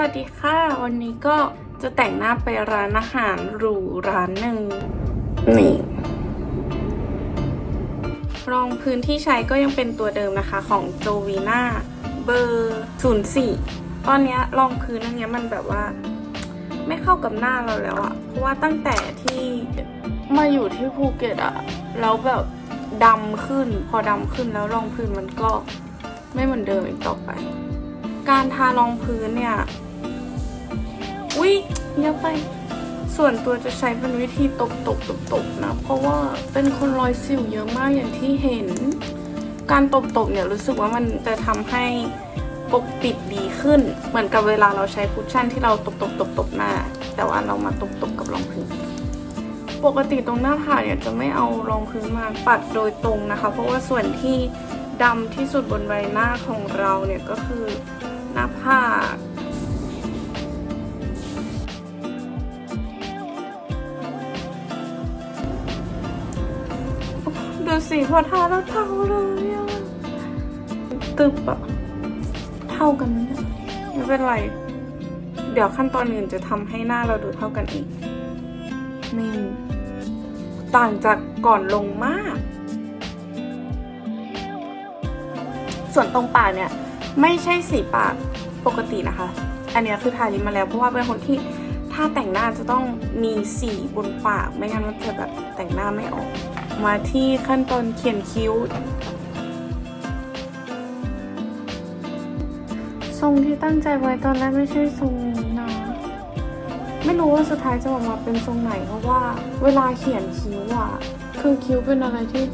วัสดีค่ะ วันนี้ก็จะแต่งหน้าไปร้านอาหารหรูร้านหนึ่งนี่รองพื้นที่ใช้ก็ยังเป็นตัวเดิมนะคะของโจวีน่าเบอร์04 ตอนเนี้ยรองพื้นอันเนี้ยมันแบบว่า ไม่เข้ากับหน้าเราแล้วอะเพราะว่าตั้งแต่ที่มาอยู่ที่ภูเก็ตอะแล้วแบบดำขึ้น พอดำขึ้นแล้วรองพื้นมันก็ไม่เหมือนเดิมอีกต่อไป การทารองพื้นเนี่ยอุ๊ ยเยอะไป ส่วนตัวจะใช้เป็นวิธีตบตบตบตบนะ เพราะว่าเป็นคนรอยสิวเยอะมากอย่างที่เห็น การตบตบเนี่ยรู้สึกว่ามันจะทำให้ปกปิดดีขึ้น เหมือนกับเวลาเราใช้คุชชั่นที่เราตบตบตบตบหน้า แต่ว่าเรามาตบตบกับรองพื้นปกติตรงหน้าผากเนี่ยจะไม่เอารองพื้นมาปัดโดยตรงนะคะ เพราะว่าส่วนที่ดำที่สุดบนใบหน้าของเราเนี่ยก็คือหน้าผาก สิพอทาแล้วเท่าเลยอะตึบอะเท่ากันไหมเนี่ยไม่เป็นไร เดี๋ยวขั้นตอนอื่นจะทำให้หน้าเราดูเท่ากันอีกนี่ต่างจากก่อนลงมาก ส่วนตรงปากเนี่ย ไม่ใช่สีปากปกตินะคะ อันเนี้ยคือทาลิปมาแล้วเพราะว่าเป็นคนที่ ถ้าแต่งหน้าจะต้องมีสีบนปากไม่งั้นมันจะแบบแต่งหน้าไม่ออก มาที่ขั้นตอนเขียนคิ้ว ทรงที่ตั้งใจไว้ตอนแรกไม่ใช่ทรงนี้นะไม่รู้ว่าสุดท้ายจะออกมาเป็นทรงไหนเพราะว่าเวลาเขียนคิ้วอะคือคิ้วเป็นอะไรที่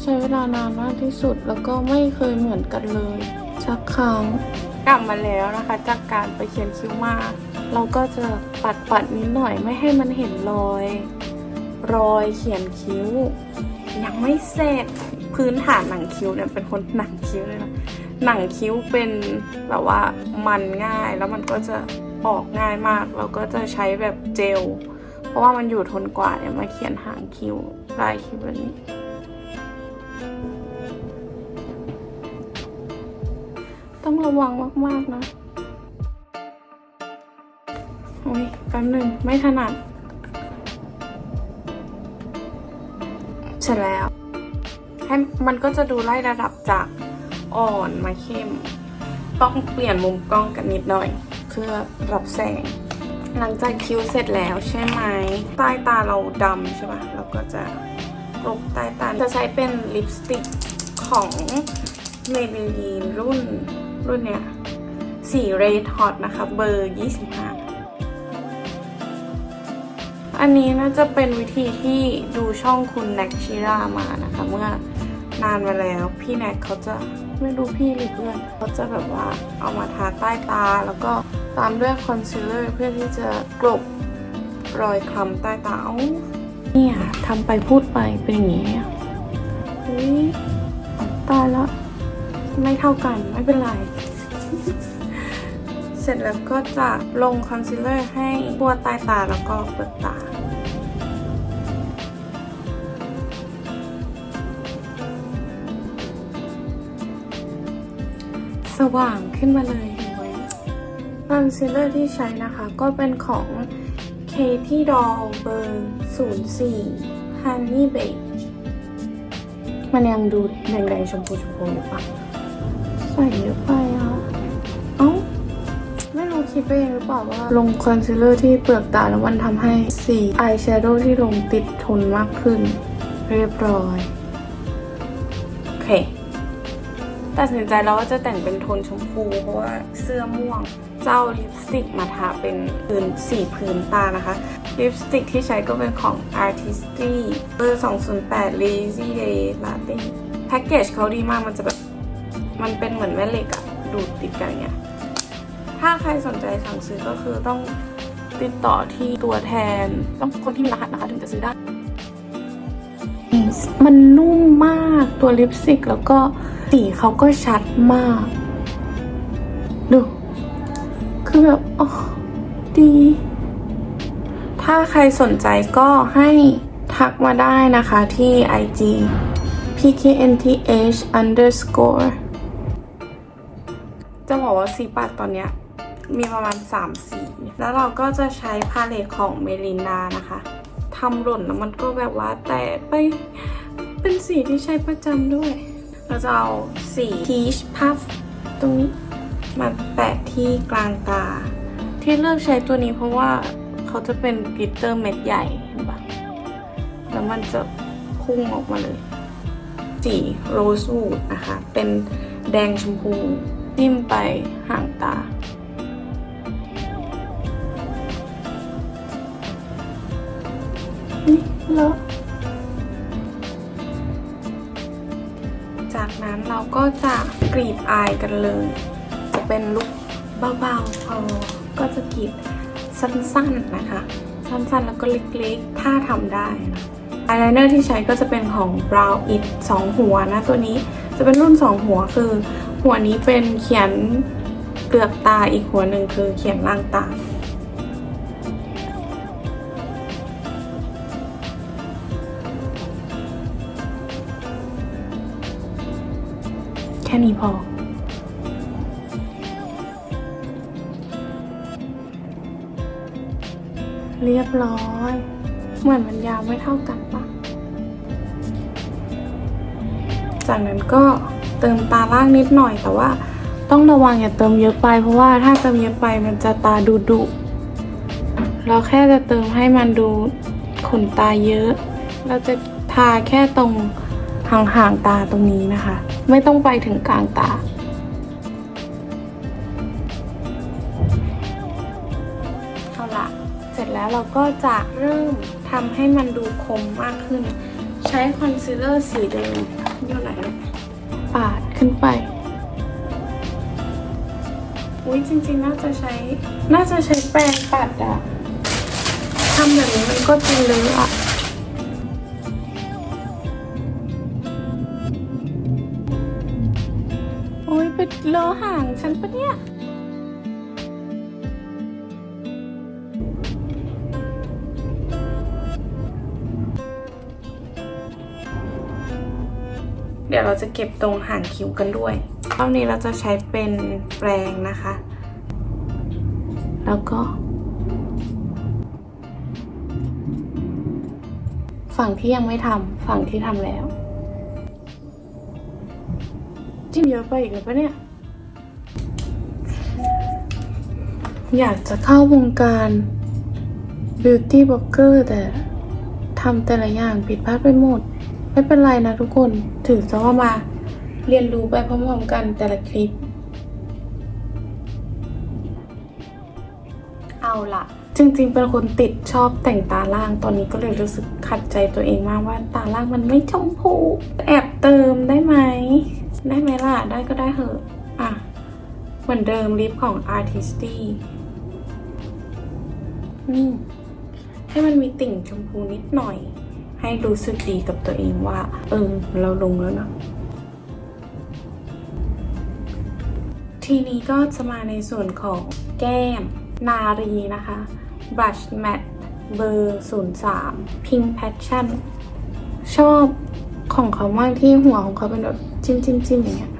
ใช้เวลานานมากที่สุดแล้วก็ไม่เคยเหมือนกันเลยสักครั้งกลับมาแล้วนะคะ จากการไปเขียนคิ้วมา เราก็จะปัดปัดๆนิดหน่อยไม่ให้มันเห็นรอย รอยเขียนคิ้ว ยังไม่เสร็จพื้นฐานหนังคิ้วเนี่ยเป็นคนหนังคิ้วเลยนะหนังคิ้วเป็นแบบว่ามันง่ายแล้วมันก็จะออกง่ายมาก เราก็จะใช้แบบเจล เพราะว่ามันอยู่ทนกว่าเนี่ยมาเขียนหางคิ้วลายคิ้วแบบนี้ต้องระวังมาก ๆ นะ อ้ยแป๊บหนึ่งไม่ถนัด เสร็จแล้ว ให้มันก็จะดูไล่ระดับจากอ่อนมาเข้ม ต้องเปลี่ยนมุมกล้องกันนิดหน่อย เพื่อรับแสง หลังจากคิ้วเสร็จแล้วใช่ไหมใต้ตาเราดำใช่ปะเราก็จะกลบใต้ตาจะใช้เป็นลิปสติกของ Maybelline รุ่นรุ่นเนี้ยสี Red Hot นะคะ เบอร์ 25 อันนี้น่าจะเป็นวิธีที่ดูช่องคุณแน็กชิรามานะคะ เมื่อนานมาแล้วพี่แน็กเขาจะไม่รู้พี่หรือเพื่อนเขาจะแบบว่าเอามาทาใต้ตา แล้วก็ตามด้วยคอนซีลเลอร์เพื่อที่จะกลบรอยคล้ำใต้ตาเอานี่ยทำไปพูดไปเป็นอย่างนี้เฮ้ยตายแล้วไม่เท่ากันไม่เป็นไร เสร็จแล้วก็จะลงคอนซีลเลอร์ให้ทั่วใต้ตาแล้วก็เปลือกตา สว่างขึ้นมาเลยเห็นไหมคอนซีลเลอร์ที่ใช้นะคะ ก็เป็นของ Katie Doll เบอร์ 04 Honey Beige มันยังดูแดงๆชมพูชมพูอยู่ปะใส่เยอะไปอะ เอ้า ไม่รู้คิดไปเองหรือเปล่าว่า ลงคอนซีลเลอร์ที่เปลือกตาแล้วมันทำให้สีอายแชโดว์ที่ลงติดทนมากขึ้น เรียบร้อย โอเค ตัดสินใจแล้วว่าจะแต่งเป็นโทนชมพูเพราะว่าเสื้อม่วง เจ้าลิปสติกมาทาเป็นพื้นสีพื้นตานะคะ ลิปสติกที่ใช้ก็เป็นของ Artistry เบอร์ 208 Lazy Day Latte แพ็กเกจเขาดีมากมันจะแบบ มันเป็นเหมือนแม่เหล็กอะดูดติดกันเงี้ยถ้าใครสนใจสั่งซื้อก็คือต้องติดต่อที่ตัวแทน ต้องคนที่มีรหัสนะคะถึงจะซื้อได้ มันนุ่มมากตัวลิปสติกแล้วก็ สีเขาก็ชัดมาก ดู คือแบบอ๋อดี ถ้าใครสนใจก็ให้ทักมาได้นะคะที่ IG pknth underscore จะบอกว่าสีปากตอนเนี้ยมีประมาณ 3 สี แล้วเราก็จะใช้พาเลตของเมลินดานะคะทำหล่นแล้วมันก็แบบว่าแตกไปเป็นสีที่ใช้ประจำด้วย เราจะเอาสี peach puff ตรงนี้มาแปะที่กลางตา ที่เลือกใช้ตัวนี้เพราะว่าเขาจะเป็นกลิตเตอร์เม็ดใหญ่เห็นปะแล้วมันจะพุ่งออกมาเลย สีโรสวูดนะคะ เป็นแดงชมพูจิ้มไปห่างตานี่เลอะ จากนั้นเราก็จะกรีดอายกันเลย จะเป็นลุคเบาๆพอก็จะกรีดสั้นๆนะคะ สั้นๆแล้วก็เล็กๆ ถ้าทำได้นะอายไลเนอร์ที่ใช้ก็จะเป็นของ Brow It 2 หัวนะ ตัวนี้จะเป็นรุ่น 2 หัวคือ หัวนี้เป็นเขียนเปลือกตาอีกหัวหนึ่งคือเขียนล่างตา ค่นี้พอ เรียบร้อย เหมือนมันยาวไม่เท่ากันปะจากนั้นก็เติมตาล่างนิดหน่อยแต่ว่าต้องระวังอย่าเติมเยอะไป เพราะว่าถ้าเติมเยอะไปมันจะตาดุดุเราแค่จะเติมให้มันดูขนตาเยอะ เราจะทาแค่ตรงห่างๆตาตรงนี้นะคะ ไม่ต้องไปถึงกลางตา เอาละเสร็จแล้วเราก็จะเริ่มทำให้มันดูคมมากขึ้น ใช้คอนซีลเลอร์สีเดิมอยู่ไหนเนี่ยปาดขึ้นไปอุ้ยจริงๆ น่าจะใช้ น่าจะใช้แปรงปัดอะทำแบบนี้มันก็จะเลอะอะ ไปเลอห่างฉันปะเนี่ย เดี๋ยวเราจะเก็บตรงห่างคิ้วกันด้วยรอบนี้เราจะใช้เป็นแปรงนะคะ แล้วก็ ฝั่งที่ยังไม่ทำฝั่งที่ทำแล้ว จิ้มเยอะไปอีกหรือปะเนี่ย อยากจะเข้าวงการ beauty blogger แต่ทำแต่ละอย่างผิดพลาดไปหมด ไม่เป็นไรนะทุกคนถือซะว่ามาเรียนรู้ไปพร้อมๆกันแต่ละคลิป เอาละจริง ๆ เป็นคนติดชอบแต่งตาล่างตอนนี้ก็เลยรู้สึกขัดใจตัวเองมากว่าตาล่างมันไม่ชมพู แอบเติมได้ไหม ได้ไหมล่ะ ได้ก็ได้เหอะ อะ เหมือนเดิมลิปของ Artisty นี่ ให้มันมีติ่งชมพูนิดหน่อย ให้รู้สึกดีกับตัวเองว่า เออ เราลงแล้วนะ ทีนี้ก็จะมาในส่วนของแก้ม นารีนะคะ Brush Matte เบอร์ 03 Pink Passion ชอบ ของเขามากที่หัวของเขาเป็นแบบจิ้มจิ้มจิ้มอย่างเงี้ย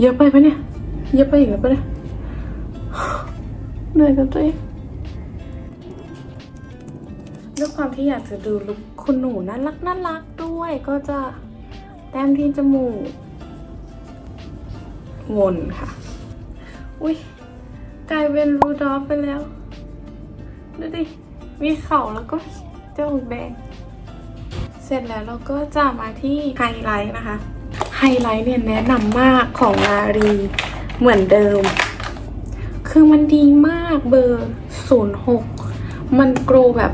เยอะไปปะเนี่ย เยอะไปอีกแล้วปะเนี่ยเหนื่อยกับตัวเองด้วยความที่อยากจะดูลุคคุณหนูน่ารักน่ารักด้วยก็จะแต้มที่จมูกวนค่ะ อุ้ยกลายเป็นรูดอฟไปแล้ว ดูดิ มีเข่าแล้วก็จมูกแดง เสร็จแล้วเราก็จะมาที่ไฮไลท์นะคะ ไฮไลท์เนี่ยแนะนำมากของนารีเหมือนเดิม คือมันดีมากเบอร์ 06 มันโกรแบบ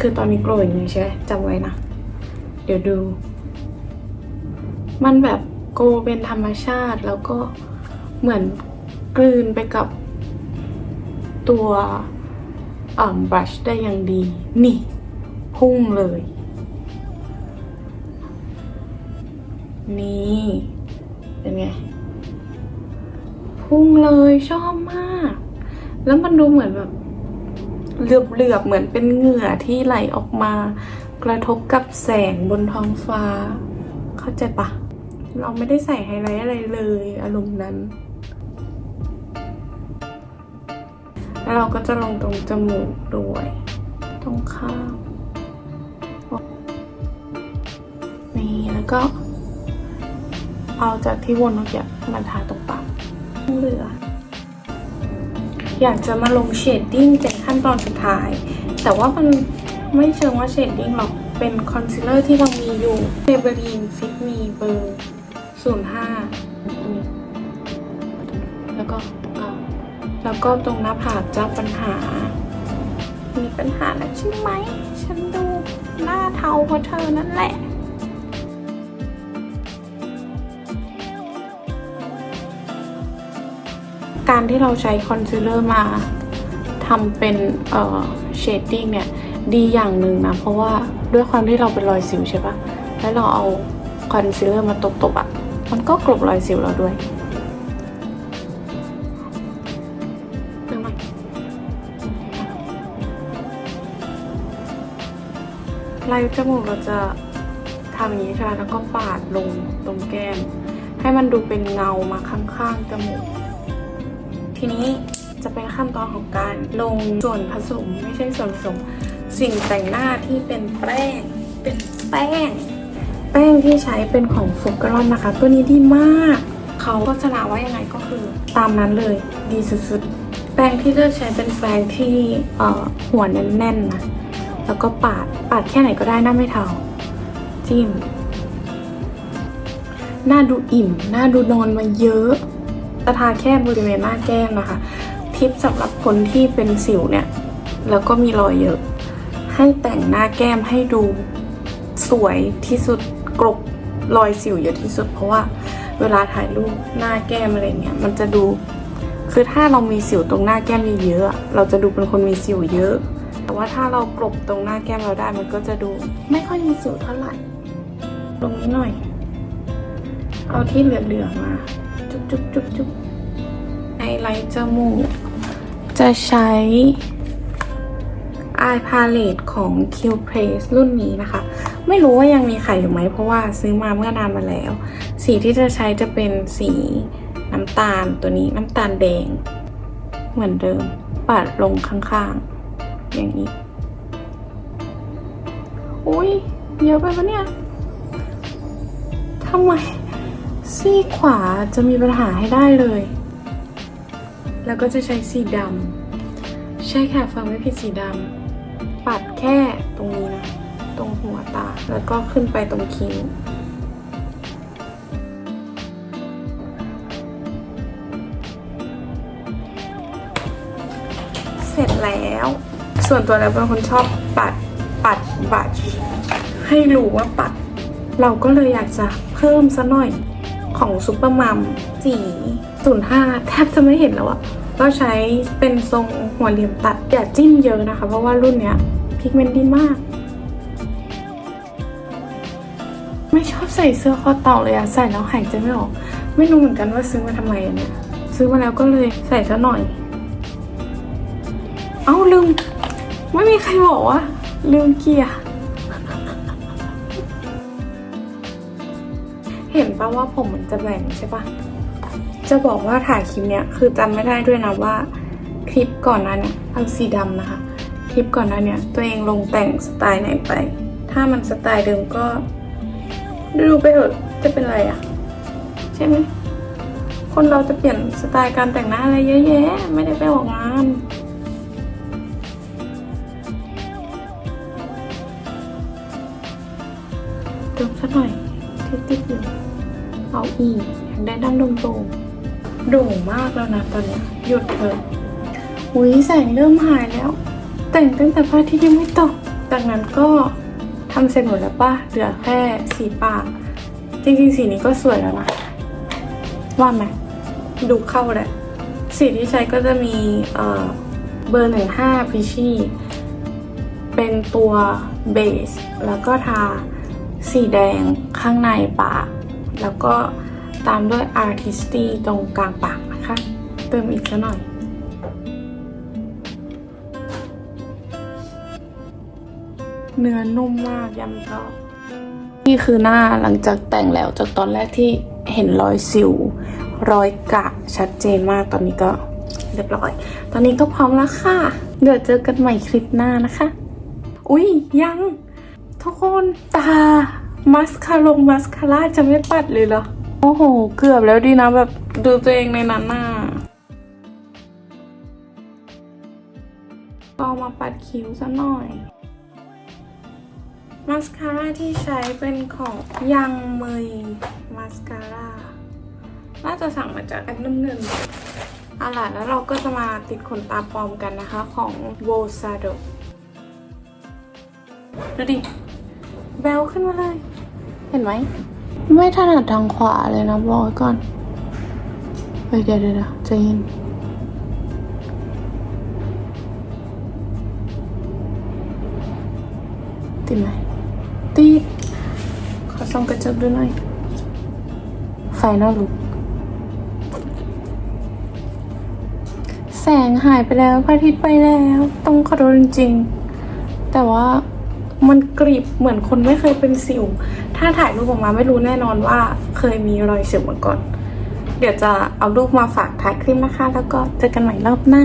คือตอนนี้โกรอย่างนี้ใช่ไหมจำไว้นะ เดี๋ยวดู มันแบบโกเป็นธรรมชาติแล้วก็เหมือนกลืนไปกับตัวอ่าบรัชได้อย่างดี นี่ พุ่งเลย นี่ เป็นไง พุ่งเลยชอบมาก แล้วมันดูเหมือนแบบเหลือบๆเหมือนเป็นเหงื่อที่ไหลออกมา กระทบกับแสงบนท้องฟ้า เข้าใจปะเราไม่ได้ใส่ไฮไลท์อะไรเลย อารมณ์นั้น แล้วเราก็จะลงตรงจมูกด้วย ตรงข้างนี่แล้วก็ เอาจากที่วนเมื่อกี้มาทาตรงปากเหลือ อยากจะมาลงเชดดิ้งเป็นขั้นตอนสุดท้าย แต่ว่ามันไม่เชิงว่าเชดดิ้งหรอก เป็นคอนซีลเลอร์ที่เรามีอยู่เ a เบรีนฟิตมีเบอร์05นี่แล้วก็แล้วก็ตรงหน้าผากจ้าปัญหา มีปัญหาแล้วใช่ไหม ฉันดูหน้าเทาเพราะเธอนั่นแหละ การที่เราใช้คอนซีลเลอร์มาทำเป็นเอ่อเชดดิ้งเนี่ยดีอย่างหนึ่งนะ เพราะว่าด้วยความที่เราเป็นรอยสิวใช่ปะแล้วเราเอาคอนซีลเลอร์มาตบๆอะ่ะ มันก็กลบรอยสิวเราด้วยเติมมาลายจมูกเราจะทำอย่างนี้ใช่ไหมแล้วก็ปาดลงตรงแก้ม ให้มันดูเป็นเงามาข้างๆจมูก ทีนี้จะเป็นขั้นตอนของการลงส่วนผสมไม่ใช่ส่วนผสมสิ่งแต่งหน้าที่เป็นแป้งเป็นแป้ง แป้งที่ใช้เป็นของฟุกรอนนะคะ ตัวนี้ดีมาก เขาโฆษณาว่ายังไงก็คือตามนั้นเลยดีสุดๆ แป้งที่เลือกใช้เป็นแป้งที่เอ่อหัวแน่นๆนะแล้วก็ปาดปาดแค่ไหนก็ได้หน้าไม่เทาจิ้มหน้าดูอิ่ม หน้าดูนอนมาเยอะ จะทาแค่บริเวณหน้าแก้มนะคะ ทิปสำหรับคนที่เป็นสิวเนี่ย แล้วก็มีรอยเยอะ ให้แต่งหน้าแก้มให้ดูสวยที่สุดกรบรอยสิวเยอะที่สุด เพราะว่าเวลาถ่ายรูปหน้าแก้มอะไรเงี้ยมันจะดู คือถ้าเรามีสิวตรงหน้าแก้มเยอะๆเราจะดูเป็นคนมีสิวเยอะ แต่ว่าถ้าเรากรบตรงหน้าแก้มเราได้มันก็จะดู ไม่ค่อยมีสิวเท่าไหร่ ตรงนี้หน่อย เอาที่เหลือๆมา จุ๊บจุ๊บจุ๊บไอไลท์จมูก จะใช้ Eye Palette ของ Q Place รุ่นนี้นะคะ ไม่รู้ว่ายังมีขายอยู่ไหม เพราะว่าซื้อมาเมื่อนานมาแล้ว สีที่จะใช้จะเป็นสีน้ำตาลตัวนี้น้ำตาลแดง เหมือนเดิม ปัดลงข้างๆ อย่างนี้ อุ้ยเยอะไปปะเนี่ยทำไม ซีขวาจะมีปัญหาให้ได้เลย แล้วก็จะใช้สีดำใช่ค่ะฟังไม่ผิดสีดำปัดแค่ตรงนี้นะ ตรงหัวตา แล้วก็ขึ้นไปตรงคิ้วเสร็จแล้ว ส่วนตัวแล้วเป็นคนชอบปัด ปัด บัตรให้รู้ว่าปัด เราก็เลยอยากจะเพิ่มซะหน่อย ของซุปเปอร์มัมสี05แทบจะไม่เห็นแล้วอะก็ใช้เป็นทรงหัวเหลี่ยมตัด อย่าจิ้มเยอะนะคะ เพราะว่ารุ่นเนี้ยพิกเมนต์ดีมาก ไม่ชอบใส่เสื้อคอเต่าเลยอะใส่แล้วหายใจไม่ออก ไม่รู้เหมือนกันว่าซื้อมาทำไมอะเนี่ย ซื้อมาแล้วก็เลยใส่ซะหน่อย เอ้าลืม ไม่มีใครบอกว่าลืมเกียร์ ว่าผมมันจะแบ่งใช่ปะจะบอกว่าถ่ายคลิปเนี้ยคือจำไม่ได้ด้วยนะว่าคลิปก่อนหนั้นเนี่ยเอาสีดำนะคะ คลิปก่อนหน้าเนี่ยตัวเองลงแต่งสไตล์ไหนไป ถ้ามันสไตล์เดิมก็ดูไปเถอะจะเป็นไรอะใช่ไหมคนเราจะเปลี่ยนสไตล์การแต่งหน้าอะไรเยอะแยะไม่ได้ไปออกงานเติมสักหน่อยที่ติด อยู่เอาอีกอยากได้ดั้งโด่งๆโด่งมากแล้วนะตอนเนี้ยหยุดเถอะอุ้ยแสงเริ่มหายแล้ว แต่งตั้งแต่พระอาทิตย์ยังไม่ตกจากนั้นก็ทำเสร็จหมดแล้วป่ะเหลือแค่สีปาก จริงๆ สีนี้ก็สวยแล้วนะ ว่าไหมดูเข้าแหละ สีที่ใช้ก็จะมีเอ่อเบอร์หนึ่งห้าพิชี่เป็นตัวเบส แล้วก็ทาสีแดงข้างในปาก แล้วก็ตามด้วย Artisty ตรงกลางปากนะคะ เติมอีกสักหน่อย เนื้อนุ่มมากยำชอบนี่คือหน้าหลังจากแต่งแล้วจากตอนแรกที่เห็นรอยสิว รอยกะชัดเจนมากตอนนี้ก็เรียบร้อย ตอนนี้ก็พร้อมแล้วค่ะ เดี๋ยวเจอกันใหม่คลิปหน้านะคะ อุ้ยยัง ทุกคนตา มัสคาลงมัสคาร่าจะไม่ปัดเลยเหรอ โอ้โห เกือบแล้วดีนะแบบดูตัวเองในนั้นน่ะเอามาปัดคิ้วซะหน่อย มัสคาร่าที่ใช้เป็นของยังเมยมัสคาร่า น่าจะสั่งมาจากอันน้ำหนึ่งเอาล่ะแล้วเราก็จะมาติดขนตาปลอมกันนะคะของ w o s a d o ดูดิแบลขึ้นมาเลย เห็นไหม ไม่ถนัดทางขวาเลยนะบอกไว้ก่อนเฮ้ยเดี๋ยวเดี๋ยวใจเย็นติดไหมติดขอส่องกระจกดูหน่อย ไฟนอลลุก แสงหายไปแล้วพระอาทิตย์ไปแล้ว ต้องขอโทษจริงๆ แต่ว่ามันกรีบเหมือนคนไม่เคยเป็นสิว ถ้าถ่ายรูปออกมาไม่รู้แน่นอนว่าเคยมีรอยสิวมาก่อน เดี๋ยวจะเอารูปมาฝากถ่ายคลิปนะคะ แล้วก็เจอกันใหม่รอบหน้า